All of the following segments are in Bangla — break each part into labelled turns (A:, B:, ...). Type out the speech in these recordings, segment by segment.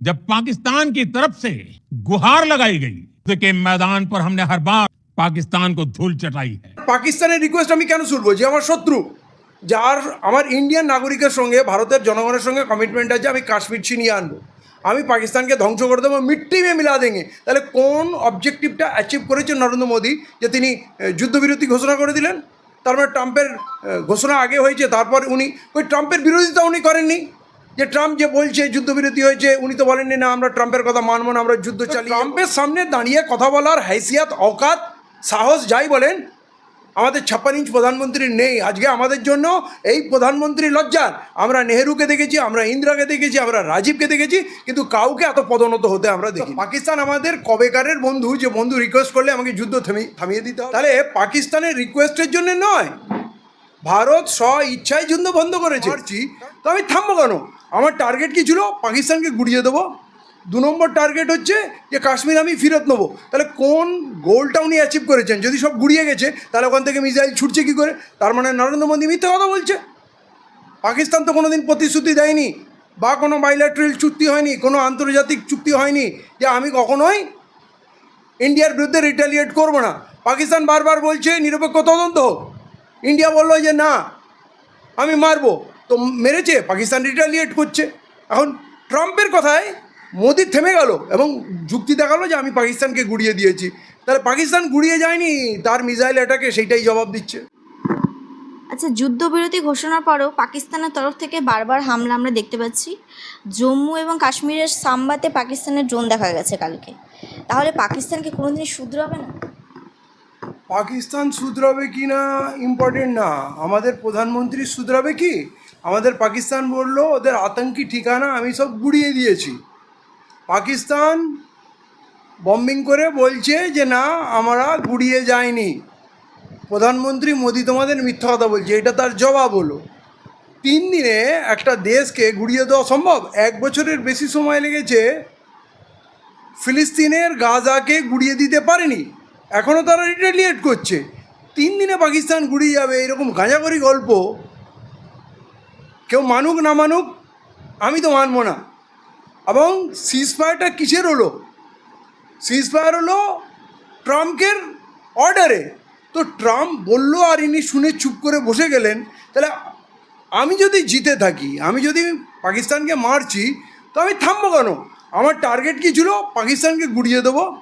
A: जब पाकिस्तान की तरफ से गुहार लगाई गई तो के मैदान पर हमने हर बार पाकिस्तान को धूल चटाई है
B: পাকিস্তানের রিকোয়েস্ট আমি কেন শুনবো যে আমার শত্রু যার আমার ইন্ডিয়ান নাগরিকের সঙ্গে ভারতের জনগণের সঙ্গে কমিটমেন্ট আছে আমি কাশ্মীর ছিনিয়ে আনবো আমি পাকিস্তানকে ধ্বংস করে দেবো মিট্টি মে মিলা দেঙ্গে তাহলে কোন অবজেক্টিভটা অ্যাচিভ করেছেন নরেন্দ্র মোদী যে তিনি আহ, যুদ্ধবিরতি ঘোষণা করে দিলেন তার মানে ট্রাম্পের আহ, ঘোষণা আগে হয়েছে তারপর উনি ওই ট্রাম্পের বিরোধিতা উনি করেননি যে ট্রাম্প যে বলছে যুদ্ধবিরতি হয়েছে উনি তো বলেননি না আমরা ট্রাম্পের কথা মানবো না আমরা যুদ্ধ চালিয়ে ট্রাম্পের সামনে দাঁড়িয়ে কথা বলার হাইসিয়াত অকাত সাহস যাই বলেন আমাদের ছাপ্পান ইঞ্চ প্রধানমন্ত্রী নেই। আজকে আমাদের জন্য এই প্রধানমন্ত্রী লজ্জার। আমরা নেহেরুকে দেখেছি আমরা ইন্দিরাকে দেখেছি আমরা রাজীবকে দেখেছি কিন্তু কাউকে এত পদোন্নত হতে আমরা দেখি পাকিস্তান আমাদের কবেকারের বন্ধু যে বন্ধু রিকোয়েস্ট করলে আমাকে যুদ্ধ থামিয়ে থামিয়ে দিতে হবে। তাহলে পাকিস্তানের রিকোয়েস্টের জন্য নয় ভারত স্ব ইচ্ছায় যুদ্ধ বন্ধ করেছে। তো আমি থামবো কেন? আমার টার্গেট কি ছিল? পাকিস্তানকে গুড়িয়ে দেবো। দু নম্বর টার্গেট হচ্ছে যে কাশ্মীর আমি ফেরত নেব। তাহলে কোন গোলটা উনি অ্যাচিভ করেছেন? যদি সব গুড়িয়ে গেছে, তাহলে ওখান থেকে মিসাইল ছুটছে কী করে? তার মানে নরেন্দ্র মোদী মিথ্যে কথা বলছে। পাকিস্তান তো কোনো দিন প্রতিশ্রুতি দেয়নি, বা কোনো বাইল্যাট্রাল চুক্তি হয়নি, কোনো আন্তর্জাতিক চুক্তি হয়নি যে আমি কখনোই ইন্ডিয়ার বিরুদ্ধে রিটালিয়েট করব না। পাকিস্তান বারবার বলছে, নিরপেক্ষ তদন্ত। হোক ইন্ডিয়া বলল যে না, আমি মারবো। তো মেরেছে, পাকিস্তান রিটালিয়েট করছে। এখন ট্রাম্পের কথায় মোদি থেমে গেল এবং যুক্তি দেখাল যে আমি পাকিস্তানকে গুড়িয়ে দিয়েছি। তাহলে পাকিস্তান গুড়িয়ে যায়নি, তার মিসাইল অ্যাটাকে সেইটাই জবাব দিচ্ছে।
C: আচ্ছা যুদ্ধবিরতি ঘোষণার পরেও পাকিস্তানের তরফ থেকে বারবার হামলা আমরা দেখতে পাচ্ছি। জম্মু এবং কাশ্মীরের সাম্বাতে পাকিস্তানের ড্রোন দেখা গেছে কালকে। তাহলে পাকিস্তানকে কোনোদিনই শুধরাবে না?
B: পাকিস্তান শুধরাবে কি না ইম্পর্টেন্ট না। আমাদের প্রধানমন্ত্রী শুধরাবে কি? আমাদের পাকিস্তান বলল, ওদের আতঙ্কি ঠিকানা আমি সব গুড়িয়ে দিয়েছি। পাকিস্তান বম্বিং করে বলছে যে, না, আমরা গুড়িয়ে যাইনি। প্রধানমন্ত্রী মোদি তোমাদের মিথ্যা কথা বলছে, এটা তার জবাব হলো। তিন দিনে একটা দেশকে গুড়িয়ে দেওয়া সম্ভব? এক বছরের বেশি সময় লেগেছে ফিলিস্তিনের গাজাকে গুড়িয়ে দিতে পারেনি। এখনও তারা রিটালিয়েট করছে। তিন দিনে পাকিস্তান গুড়িয়ে যাবে, এরকম গাঁজাগরি গল্প। কেউ মানুক না মানুক, আমি তো মানবো না। এবং সিজফায়ারটা কিসের হলো? সিজফায়ার হলো ট্রাম্পকের অর্ডারে তো ট্রাম্প বলল আর ইনি শুনে চুপ করে বসে গেলেন, তাহলে আমি যদি জিতে থাকি, আমি যদি পাকিস্তানকে মারছি, তো আমি থামবো কেন? আমার টার্গেট কি ছিল? পাকিস্তানকে গুড়িয়ে দেবো?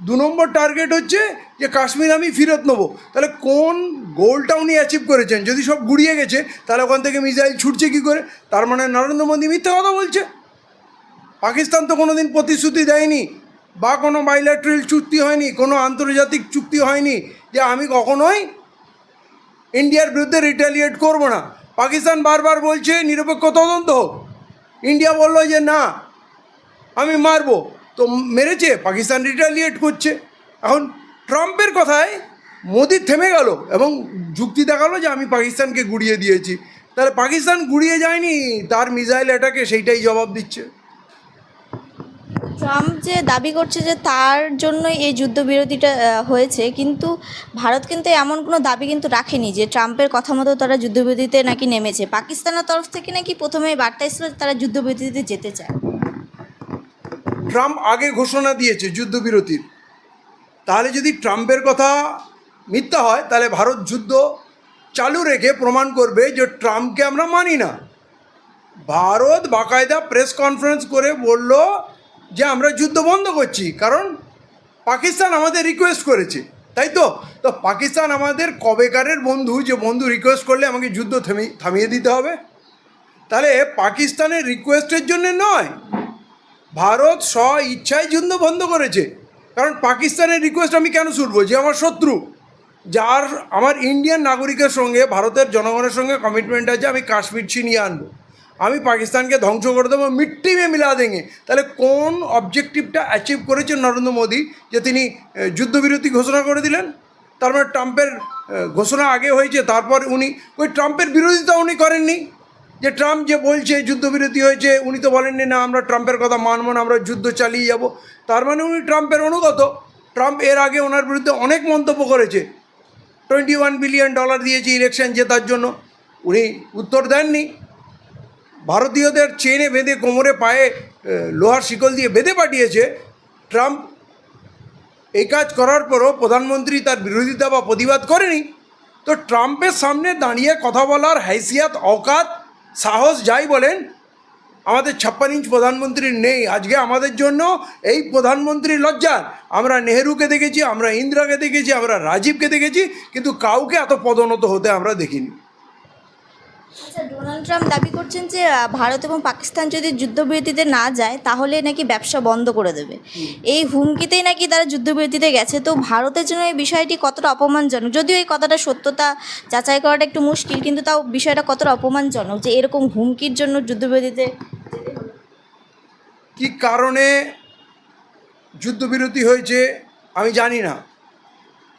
B: দু নম্বর টার্গেট হচ্ছে যে কাশ্মীর আমি ফেরত নেব। তাহলে কোন গোলটা উনি অ্যাচিভ করেছেন? যদি সব গুড়িয়ে গেছে, তাহলে ওখান থেকে মিসাইল ছুটছে কী করে? তার মানে নরেন্দ্র মোদী মিথ্যে কথা বলছে। পাকিস্তান তো কোনো দিন প্রতিশ্রুতি দেয়নি বা কোনো বাইল্যাট্রাল চুক্তি হয়নি, কোনো আন্তর্জাতিক চুক্তি হয়নি যে আমি কখনোই ইন্ডিয়ার বিরুদ্ধে রিটালিয়েট করব না। পাকিস্তান বারবার বলছে, নিরপেক্ষ তদন্ত হোক। ইন্ডিয়া বলল যে না, আমি মারবো। তো মেরেছে, পাকিস্তান রিটালিয়েট করছে। এখন ট্রাম্পের কথায় মোদি থেমে গেল এবং যুক্তি দেখাল যে আমি পাকিস্তানকে গুড়িয়ে দিয়েছি। তাহলে পাকিস্তান গুড়িয়ে যায়নি, তার মিসাইল অ্যাটাকে সেইটাই জবাব দিচ্ছে।
C: ট্রাম্প যে দাবি করছে যে তার জন্যই এই যুদ্ধবিরতিটা হয়েছে, কিন্তু ভারত কিন্তু এমন কোনো দাবি কিন্তু রাখেনি যে ট্রাম্পের কথা মতো তারা যুদ্ধবিরতিতে নাকি নেমেছে। পাকিস্তানের তরফ থেকে নাকি প্রথমে বার্তা যে তারা যুদ্ধবিরতিতে যেতে চায়।
B: ট্রাম্প আগে ঘোষণা দিয়েছে যুদ্ধবিরতির। তাহলে যদি ট্রাম্পের কথা মিথ্যা হয়, তাহলে ভারত যুদ্ধ চালু রেখে প্রমাণ করবে যে ট্রাম্পকে আমরা মানি না। ভারত বাকায়দা প্রেস কনফারেন্স করে বলল যে আমরা যুদ্ধ বন্ধ করছি, কারণ পাকিস্তান আমাদের রিকোয়েস্ট করেছে, তাই তো? তো পাকিস্তান আমাদের কবেকারের বন্ধু, যে বন্ধু রিকোয়েস্ট করলে আমাকে যুদ্ধ থেমে, থামিয়ে দিতে হবে। তাহলে পাকিস্তানের রিকোয়েস্টের জন্য নয় ভারত স্ব ইচ্ছায় যুদ্ধ বন্ধ করেছে। কারণ পাকিস্তানের রিকোয়েস্ট আমি কেন শুনব? যে আমার শত্রু, যার আমার ইন্ডিয়ান নাগরিকের সঙ্গে, ভারতের জনগণের সঙ্গে কমিটমেন্ট আছে, আমি কাশ্মীর ছিনিয়ে আনব। আমি পাকিস্তানকে ধ্বংস করে দেবো, মিট্টি মে মিলা দেঙ্গে। তাহলে কোন অবজেক্টিভটা অ্যাচিভ করেছেন নরেন্দ্র মোদী, যে তিনি যুদ্ধবিরতি ঘোষণা করে দিলেন? তার মানে ট্রাম্পের ঘোষণা আগে হয়েছে, তারপর উনি, ওই ট্রাম্পের বিরোধিতা উনি করেননি। যে ট্রাম্প যে বলছে, যুদ্ধবিরতি হয়েছে, উনি তো বলেননি, না, আমরা ট্রাম্পের কথা মানবো না, আমরা যুদ্ধ চালিয়ে যাব। তার মানে উনি ট্রাম্পের অনুগত। ট্রাম্প এর আগে ওনার বিরুদ্ধে অনেক মন্তব্য করেছে। টোয়েন্টি ওয়ান বিলিয়ন ডলার দিয়েছে ইলেকশন জেতার জন্য। উনি উত্তর দেননি। ভারতীয়দের চেনে বেঁধে কোমরে পায়ে লোহার শিকল দিয়ে বেঁধে পাঠিয়েছে। ট্রাম্প এই কাজ করার পরও প্রধানমন্ত্রী তার বিরোধিতা বা প্রতিবাদ করেনি। তো ট্রাম্পের সামনে দাঁড়িয়ে কথা বলার হাইসিয়াত, অকাত সাহস যাই বলেন, আমাদের ছাপ্পান ইঞ্চ প্রধানমন্ত্রী নেই। আজকে আমাদের জন্য এই প্রধানমন্ত্রী লজ্জার আমরা নেহরুকে দেখেছি, আমরা ইন্দিরাকে দেখেছি, আমরা রাজীবকে দেখেছি, কিন্তু কাউকে এত পদোন্নত হতে আমরা দেখিনি।
C: আচ্ছা ডোনাল্ড ট্রাম্প দাবি করছেন যে ভারত এবং পাকিস্তান যদি যুদ্ধবিরতিতে না যায় তাহলে নাকি ব্যবসা বন্ধ করে দেবে। এই হুমকিতেই নাকি তারা যুদ্ধবিরতিতে গেছে। তো ভারতের জন্য এই বিষয়টি কতটা অপমানজনক? যদিও এই কথাটা সত্যতা যাচাই করাটা একটু মুশকিল কিন্তু তাও বিষয়টা কতটা অপমানজনক যে এরকম হুমকির জন্য যুদ্ধবিরতিতে
B: কি কারণে যুদ্ধবিরতি হয়েছে আমি জানি না।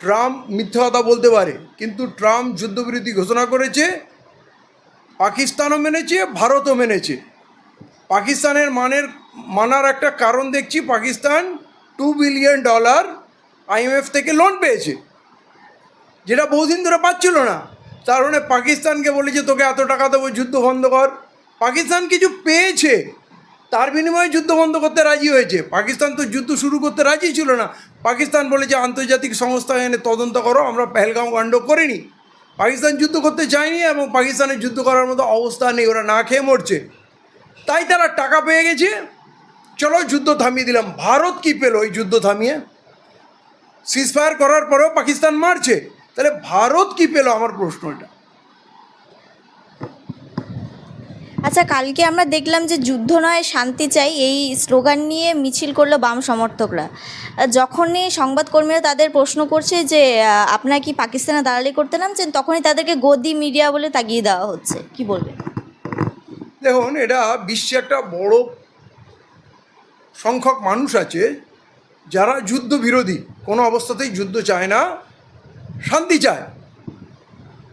B: ট্রাম্প মিথ্যা কথা বলতে পারে কিন্তু ট্রাম্প যুদ্ধবিরতি ঘোষণা করেছে পাকিস্তানও মেনেছে, ভারতও মেনেছে। পাকিস্তানের মানের, মানার একটা কারণ দেখছি, Pakistan two billion dollar IMF থেকে লোন পেয়েছে। যেটা বহুদিন ধরে পাচ্ছিল না। তার মানে পাকিস্তানকে বলেছে তোকে এত টাকা দেবো, যুদ্ধ বন্ধ কর। পাকিস্তান কিছু পেয়েছে। তার বিনিময়ে যুদ্ধ বন্ধ করতে রাজি হয়েছে। পাকিস্তান তো যুদ্ধ শুরু করতে রাজি ছিল না। পাকিস্তান বলেছে আন্তর্জাতিক সংস্থা এনে তদন্ত করো, আমরা পেহেলগাঁও কাণ্ড করিনি। পাকিস্তান যুদ্ধ করতে চায়নি এবং পাকিস্তানের যুদ্ধ করার মতো অবস্থা নেই, ওরা না খেয়ে মরছে। তাই তারা টাকা পেয়ে গেছে। চলো যুদ্ধ থামিয়ে দিলাম। ভারত কি পেল ওই যুদ্ধ থামিয়ে? সিজফায়ার করার পরেও পাকিস্তান মারছে। তাহলে ভারত কি পেল? আমার প্রশ্ন এটা।
C: আচ্ছা কালকে আমরা দেখলাম যে যুদ্ধ নয়, শান্তি চাই, এই স্লোগান নিয়ে মিছিল করল বাম সমর্থকরা। যখনই সংবাদকর্মীরা তাদের প্রশ্ন করছে যে আপনারা কি পাকিস্তানে দালালি করতে নামছেন, তখনই তাদেরকে গদি মিডিয়া বলে তাগিয়ে দেওয়া হচ্ছে। কি বলবেন?
B: দেখুন, এটা বিশ্বে একটা বড় সংখ্যক মানুষ আছে, যারা যুদ্ধ বিরোধী, কোনো অবস্থাতেই যুদ্ধ চায় না, শান্তি চায়।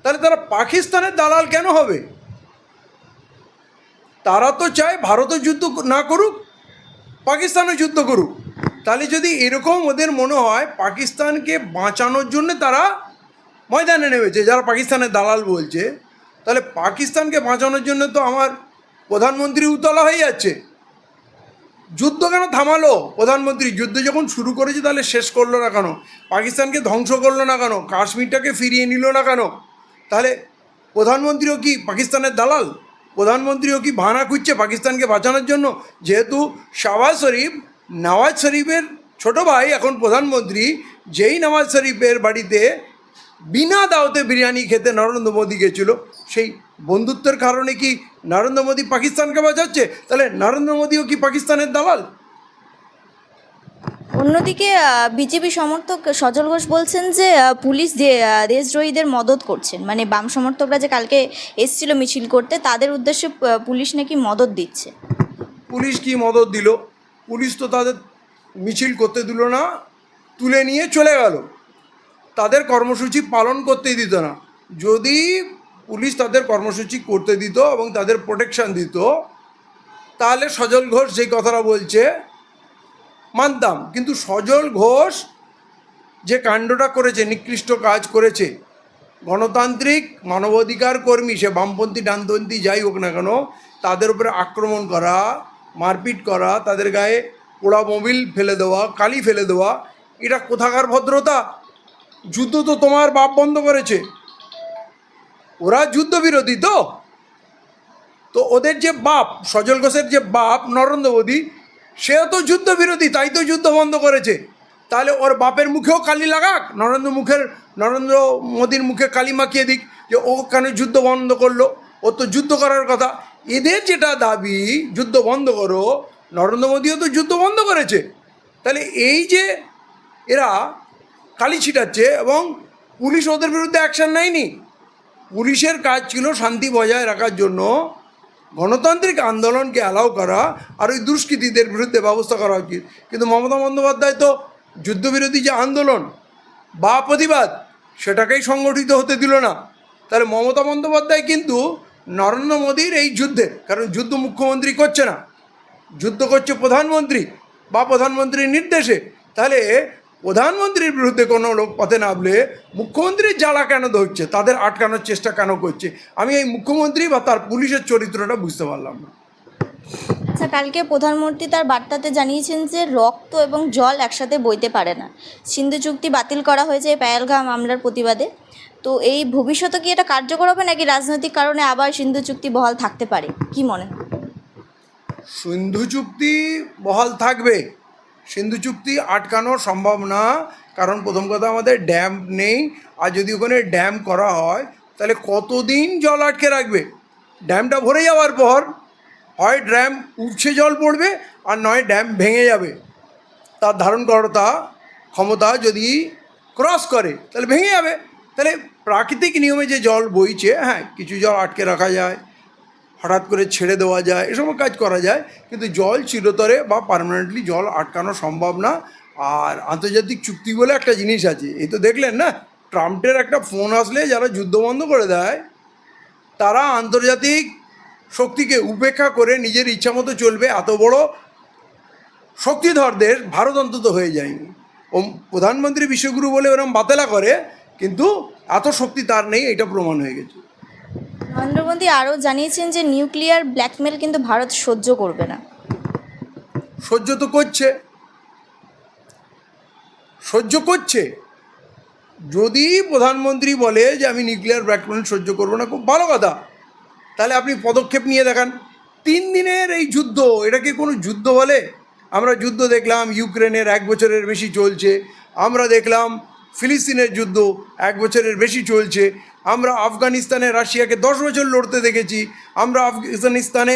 B: তাহলে তারা পাকিস্তানের দালাল কেন হবে? তারা তো চায় ভারতও যুদ্ধ না করুক, পাকিস্তানও যুদ্ধ করুক। তাহলে যদি এরকম ওদের মনে হয়, পাকিস্তানকে বাঁচানোর জন্য তারা ময়দানে নেমেছে, যারা পাকিস্তানের দালাল বলছে, তাহলে পাকিস্তানকে বাঁচানোর জন্য তো আমার প্রধানমন্ত্রী উতলা হয়ে যাচ্ছে। যুদ্ধ কেন থামালো? প্রধানমন্ত্রী, যুদ্ধ যখন শুরু করেছে তাহলে শেষ করল না কেন? পাকিস্তানকে ধ্বংস করল না কেন? কাশ্মীরটাকে ফিরিয়ে নিল না কেন? তাহলে প্রধানমন্ত্রীও কি পাকিস্তানের দালাল? প্রধানমন্ত্রীও কি ভাড়া খুঁজছে পাকিস্তানকে বাঁচানোর জন্য? যেহেতু শাহবাজ শরীফ, নওয়াজ শরীফের ছোট ভাই, এখন প্রধানমন্ত্রী, যেই নওয়াজ শরীফের বাড়িতে বিনা দাওতে বিরিয়ানি খেতে নরেন্দ্র মোদী গেছিল, সেই বন্ধুত্বের কারণে কি নরেন্দ্র মোদী পাকিস্তানকে বাঁচাচ্ছে? তাহলে নরেন্দ্র মোদীও কি পাকিস্তানের দালাল?
C: অন্যদিকে বিজেপি সমর্থক সজল ঘোষ বলছেন যে পুলিশ দেশদ্রোহীদের মদত করছেন। মানে বাম সমর্থকরা যে কালকে এসছিল মিছিল করতে, তাদের উদ্দেশ্যে পুলিশ নাকি মদত দিচ্ছে?
B: পুলিশ কি মদত দিল? পুলিশ তো তাদের মিছিল করতে দিল না, তুলে নিয়ে চলে গেল। তাদের কর্মসূচি পালন করতেই দিত না। যদি পুলিশ তাদের কর্মসূচি করতে দিত এবং তাদের প্রোটেকশন দিত, তাহলে সজল ঘোষ যে কথাটা বলছে মানতাম, কিন্তু সজল ঘোষ যে কাণ্ডটা করেছে, নিকৃষ্ট কাজ করেছে, গণতান্ত্রিক মানবাধিকার কর্মী, সে বামপন্থী, ডানপন্থী, যাই হোক না কেন, তাদের উপরে আক্রমণ করা, মারপিট করা, তাদের গায়ে পোড়া মোবিল ফেলে দেওয়া, কালি ফেলে দেওয়া, এটা কোথাকার ভদ্রতা? যুদ্ধ তো তোমার বাপ বন্ধ করেছে। ওরা যুদ্ধবিরোধী তো? তো ওদের যে বাপ, সজল ঘোষের যে বাপ, নরেন্দ্র মোদী সেও তো যুদ্ধবিরোধী, তাই তো যুদ্ধ বন্ধ করেছে। তাহলে ওর বাপের মুখেও কালি লাগাক? নরেন্দ্র মুখের, নরেন্দ্র মোদীর মুখে কালি মাখিয়ে দিক যে ও কেন যুদ্ধ বন্ধ করল? ও তো যুদ্ধ করার কথা। এদের যেটা দাবি, যুদ্ধ বন্ধ করো, নরেন্দ্র মোদীও তো যুদ্ধ বন্ধ করেছে। তাহলে এই যে এরা কালি ছিটাচ্ছে এবং পুলিশ ওদের বিরুদ্ধে অ্যাকশন নেয়নি। পুলিশের কাজ ছিল শান্তি বজায় রাখার জন্য গণতান্ত্রিক আন্দোলনকে অ্যালাউ করা আর ওই দুষ্কৃতীদের বিরুদ্ধে ব্যবস্থা করা উচিত। কিন্তু মমতা বন্দ্যোপাধ্যায় তো যুদ্ধবিরোধী যে আন্দোলন বা প্রতিবাদ, সেটাকেই সংগঠিত হতে দিল না। তাহলে মমতা বন্দ্যোপাধ্যায় কিন্তু নরেন্দ্র মোদীর এই যুদ্ধে, কারণ যুদ্ধ মুখ্যমন্ত্রী করছে না। যুদ্ধ করছে প্রধানমন্ত্রী বা প্রধানমন্ত্রীর নির্দেশে। তাহলে প্রধানমন্ত্রীর বিরুদ্ধে কোনো লোক পথে নামলে মুখ্যমন্ত্রীর জ্বালা কেন ধরছে? তাদের আটকানোর চেষ্টা কেন করছে? আমি এই মুখ্যমন্ত্রী বা তার পুলিশের চরিত্রটা বুঝতে পারলাম না।
C: আচ্ছা কালকে প্রধানমন্ত্রী তার বার্তাতে জানিয়েছেন যে রক্ত এবং জল একসাথে বইতে পারে না। সিন্ধু চুক্তি বাতিল করা হয়েছে এই পেহেলগাম মামলার প্রতিবাদে। তো এই ভবিষ্যতে কি এটা কার্যকর হবে নাকি রাজনৈতিক কারণে আবার সিন্ধু চুক্তি বহাল থাকতে পারে? কি মনে হয়?
B: সিন্ধু চুক্তি বহাল থাকবে। সিন্ধু চুক্তি আটকানো সম্ভব না। কারণ প্রথম কথা আমাদের ড্যাম নেই। আর যদি ওখানে ড্যাম করা হয়, তাহলে কতদিন জল আটকে রাখবে? ড্যামটা ভরে যাওয়ার পর হয় ড্যাম উঠছে জল পড়বে, আর নয় ড্যাম ভেঙে যাবে। তার ধারণ ক্ষমতা ক্ষমতা যদি ক্রস করে, তাহলে ভেঙে যাবে। তাহলে প্রাকৃতিক নিয়মে যে জল বইছে হ্যাঁ কিছু জল আটকে রাখা যায়। হঠাৎ করে ছেড়ে দেওয়া যায় এসব কাজ করা যায়, কিন্তু জল চিরতরে বা পার্মানেন্টলি জল আটকানো সম্ভব না। আর আন্তর্জাতিক চুক্তি বলে একটা জিনিস আছে, এই তো দেখলেন না? ট্রাম্পের একটা ফোন আসলে যারা যুদ্ধ বন্ধ করে দেয়, তারা আন্তর্জাতিক শক্তিকে উপেক্ষা করে নিজের ইচ্ছা মতো চলবে, এত বড় শক্তিধর দেশ ভারত অন্তত হয়ে যায়নি। ও প্রধানমন্ত্রী বিশ্বগুরু বলে ওরম বাতেলা করে, কিন্তু এত শক্তি তার নেই, এটা প্রমাণ হয়ে গেছে।
C: নরেন্দ্র মোদী আরও জানিয়েছেন যে নিউক্লিয়ার ব্ল্যাকমেল কিন্তু ভারত সহ্য করবে না।
B: সহ্য তো করছে। সহ্য করছে। যদি প্রধানমন্ত্রী বলে যে আমি নিউক্লিয়ার ব্ল্যাকমেল সহ্য করব না, খুব ভালো কথা। তাহলে আপনি পদক্ষেপ নিয়ে দেখান। তিন দিনের এই যুদ্ধ, এটাকে কোনো যুদ্ধ বলে? আমরা যুদ্ধ দেখলাম, ইউক্রেনের এক বছরের বেশি চলছে। আমরা দেখলাম ফিলিস্তিনের যুদ্ধ এক বছরের বেশি চলছে। আমরা আফগানিস্তানে রাশিয়াকে দশ বছর লড়তে দেখেছি। আমরা আফগানিস্তানে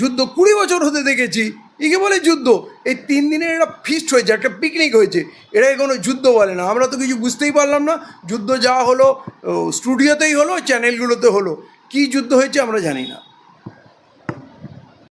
B: যুদ্ধ কুড়ি বছর হতে দেখেছি। একে বলে যুদ্ধ? এই তিন দিনের একটা ফিস্ট হয়েছে, একটা পিকনিক হয়েছে। এটাকে কোনো যুদ্ধ বলে না। আমরা তো কিছু বুঝতেই পারলাম না। যুদ্ধ যা হলো স্টুডিওতেই হলো চ্যানেলগুলোতে হলো। কী যুদ্ধ হয়েছে আমরা জানি না।